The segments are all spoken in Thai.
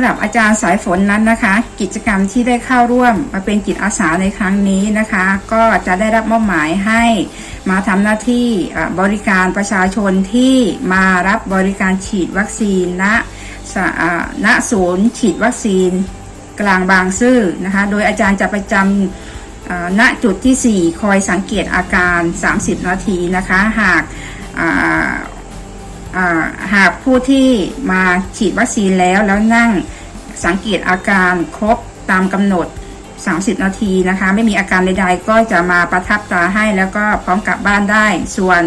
หรับอาจารย์สายฝนนั้นนะคะ กิจกรรมที่ได้เข้าร่วมมาเป็นจิตอาสาในครั้งนี้นะคะ ก็จะได้รับมอบหมายให้มาทำหน้าที่บริการประชาชนที่มารับบริการฉีดวัคซีนณณศูนย์ฉีดวัคซีนกลางบางซื่อนะคะ โดยอาจารย์จะประจำอ่าณจุดที่ 4 คอยสังเกตอาการ 30 นาทีนะคะ หากหาก ผู้ที่มาฉีดวัคซีนแล้วแล้วนั่งสังเกตอาการครบตามกำหนด 30 นาทีนะคะ ไม่มีอาการใดๆ ก็จะมาประทับตาให้แล้วก็พร้อมกลับบ้านได้ ส่วน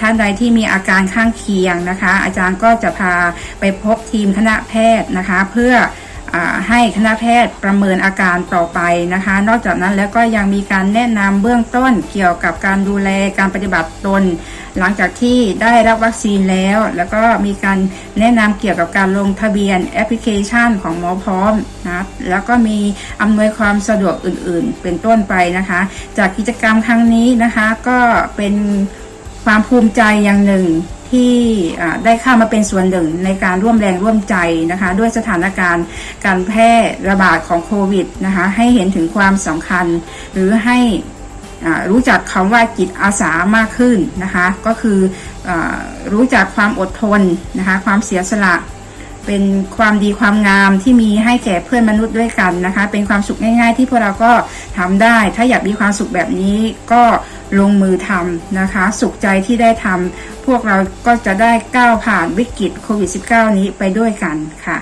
ท่านใดที่มีอาการข้างเคียงนะคะ อาจารย์ก็จะพาไปพบทีมคณะแพทย์นะคะ เพื่อ ให้คณะแพทย์ประเมินอาการต่อไปนะคะ นอกจากนั้นแล้วก็ยังมีการแนะนำเบื้องต้นเกี่ยวกับการดูแลการปฏิบัติตน หลังจากที่ได้รับวัคซีนแล้ว แล้วก็มีการแนะนำเกี่ยวกับการลงทะเบียนแอปพลิเคชันของหมอพร้อมนะแล้วก็มีอำนวยความสะดวกอื่นๆ เป็นต้นไปนะคะ จากกิจกรรมครั้งนี้นะคะก็เป็นความภูมิใจอย่างหนึ่ง ที่ได้เข้ามาเป็นส่วนหนึ่งในการร่วมแรงร่วมใจนะคะ ด้วยสถานการณ์การแพร่ระบาดของโควิดนะคะให้เห็นถึงความสำคัญ หรือให้อ่ารู้จักคำว่าจิตอาสามากขึ้นนะคะ ก็คืออรู้จักความอดทนนะคะความเสียสละเป็นความดีความงามที่มีให้แก่เพื่อนมนุษย์ด้วยกันนะคะ เป็นความสุขง่าย ๆ ที่พวกเราก็ทำได้ ถ้าอยากมีความสุขแบบนี้ก็ลงมือทำนะคะ สุขใจที่ได้ทำพวกเราก็จะได้ก้าวผ่านวิกฤตโควิด -19 นี้ไปด้วยกันค่ะ